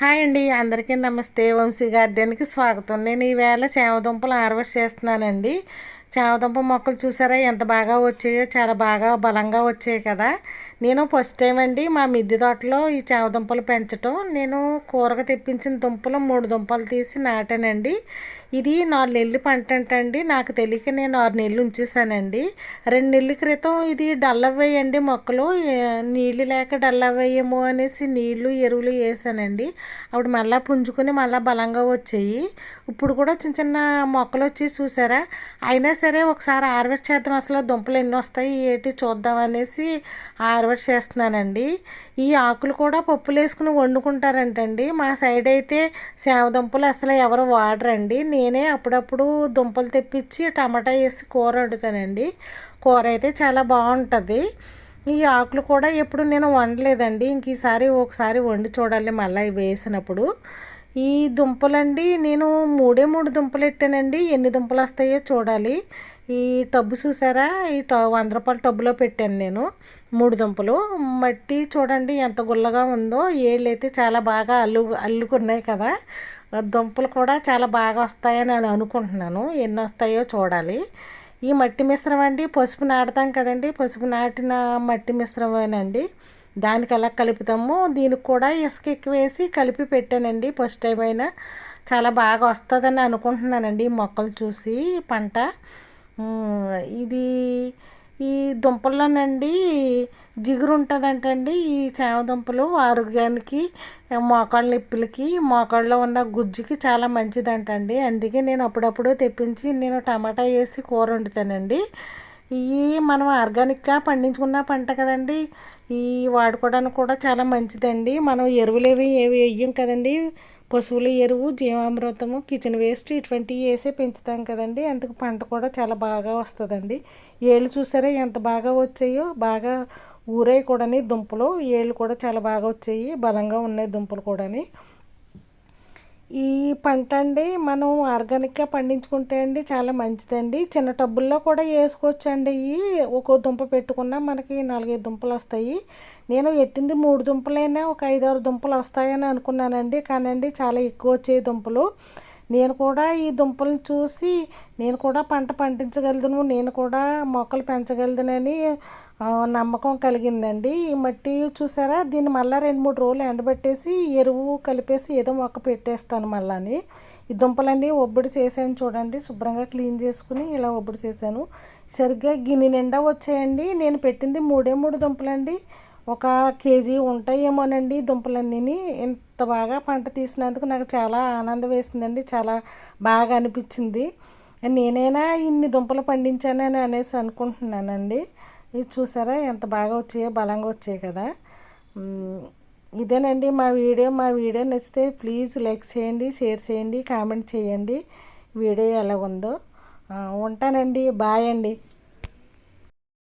Hi అండి అందరికీ నమస్తే. వంశీ గార్డెన్కి స్వాగతం. నేను ఈవేళ చేమదుంపలు హార్వెస్ట్ చేస్తున్నానండి. చామదుంప మొక్కలు చూసారా? ఎంత బాగా వచ్చాయో చాలా బాగా బలంగా వచ్చాయి కదా. నేను ఫస్ట్ టైం అండి మా మిద్దె తోటలో ఈ చామదుంపలు పెంచటం. నేను కూరగా తెప్పించిన దుంపలు మూడు దుంపలు తీసి నాటానండి. ఇది నాలుగు నెలలు పంట అంటండి నాకు తెలియక నేను ఆరు నెలలు ఉంచేసానండి రెండు నెలల క్రితం ఇది డల్ అవ్వాయండి మొక్కలు. నీళ్ళు లేక డల్ అవ్వాయేమో అనేసి నీళ్ళు ఎరువులు వేసానండి. అప్పుడు మళ్ళీ పుంజుకొని మళ్ళీ బలంగా వచ్చాయి. ఇప్పుడు కూడా చిన్న చిన్న మొక్కలు వచ్చి చూసారా? అయినా సరే ఒకసారి హార్వెస్ట్ చేద్దాం. అసలు దుంపలు ఎన్ని వస్తాయి ఏంటి చూద్దాం అనేసి హార్వెస్ట్ చేస్తున్నానండి. ఈ ఆకులు కూడా పప్పులు వేసుకుని వండుకుంటారంటండి. మా సైడ్ అయితే సేవ దుంపలు అసలు ఎవరు వాడరండి. నేనే అప్పుడప్పుడు దుంపలు తెప్పించి టమాటా వేసి కూర వండుతానండి. కూర అయితే చాలా బాగుంటుంది. ఈ ఆకులు కూడా ఎప్పుడు నేను వండలేదండి. ఇంక ఈసారి ఒకసారి వండి చూడాలి మళ్ళీ వేసినప్పుడు. ఈ దుంపలండి నేను మూడే మూడు దుంపలు పెట్టానండి ఎన్ని దుంపలు వస్తాయో చూడాలి. ఈ టబ్బు చూసారా? ఈ ట వంద రూపాయల టబ్బులో పెట్టాను నేను మూడు దుంపలు. మట్టి చూడండి ఎంత గుల్లగా ఉందో. ఏళ్ళు అయితే చాలా బాగా అల్లు అల్లుకున్నాయి కదా. దుంపలు కూడా చాలా బాగా వస్తాయని నేను అనుకుంటున్నాను. ఎన్ని వస్తాయో చూడాలి. ఈ మట్టి మిశ్రమం అండి పసుపు నాటుతాం కదండి. పసుపు నాటిన మట్టి మిశ్రమేనండి దానికి ఎలా కలుపుతాము దీనికి కూడా ఇసుక ఎక్కువ వేసి కలిపి పెట్టానండి. ఫస్ట్ టైం అయినా చాలా బాగా వస్తుందని అనుకుంటున్నానండి ఈ మొక్కలు చూసి పంట. ఇది ఈ దుంపల్లోనండి జిగురు ఉంటుందంటండి. ఈ చేమ దుంపలు ఆరోగ్యానికి మోకాళ్ళ నొప్పులకి మోకాళ్ళలో ఉన్న గుజ్జుకి చాలా మంచిదంటండి. అందుకే నేను అప్పుడప్పుడు తెప్పించి నేను టమాటా వేసి కూర వండుతానండి. ఇవి మనం ఆర్గానిక్గా పండించుకున్న పంట కదండి ఈ వాడుకోవడానికి కూడా చాలా మంచిదండి. మనం ఎరువులు ఏవి ఏవి వేయం కదండి. పశువుల ఎరువు జీవామృతము కిచెన్ వేస్ట్ ఇటువంటివి వేసే పెంచుతాం కదండి. అందుకు పంట కూడా చాలా బాగా వస్తుందండి. ఏళ్ళు చూసారా ఎంత బాగా వచ్చాయో బాగా ఊరే కూడాని దుంపలు. ఏళ్ళు కూడా చాలా బాగా వచ్చాయి బలంగా ఉన్నాయి దుంపలు కూడాని. ఈ పంట అండి మనం ఆర్గానిక్గా పండించుకుంటే అండి చాలా మంచిదండి. చిన్న టబ్బుల్లో కూడా వేసుకోవచ్చు అండి ఇవి ఒక్కో దుంప పెట్టుకున్నా మనకి నాలుగైదు దుంపలు వస్తాయి. నేను ఎట్టింది మూడు దుంపలైనా ఒక ఐదారు దుంపలు వస్తాయని అనుకున్నానండి. కానండి చాలా ఎక్కువ వచ్చాయి దుంపలు. నేను కూడా ఈ దుంపలను చూసి నేను కూడా పంట పండించగలను నేను కూడా మొక్కలు పెంచగలదునని నమ్మకం కలిగిందండి. ఈ మట్టి చూసారా? దీన్ని మళ్ళీ రెండు మూడు రోజులు ఎండబెట్టేసి ఎరువు కలిపేసి ఏదో మొక్క పెట్టేస్తాను మళ్ళీ ఈ దుంపలన్నీ ఒబ్బడి చేశాను చూడండి శుభ్రంగా క్లీన్ చేసుకుని ఇలా ఒబ్బడి చేశాను. సరిగ్గా గిన్నె నిండా వచ్చాయండి. నేను పెట్టింది మూడే మూడు దుంపలండి. ఒక కేజీ ఉంటాయేమోనండి దుంపలన్నీ ఇంత బాగా పంట తీసినందుకు నాకు చాలా ఆనందం వేసిందండి చాలా బాగా అనిపించింది. నేనైనా ఇన్ని దుంపలు పండించానని అనేసి అనుకుంటున్నానండి. ఇది చూసారా? ఎంత బాగా వచ్చాయో బలంగా వచ్చాయి కదా. ఇదేనండి మా వీడియో. మా వీడియో నచ్చితే ప్లీజ్ లైక్ చేయండి షేర్ చేయండి కామెంట్ చేయండి. వీడియో ఎలా ఉందో. ఉంటానండి. బాయ్ అండి.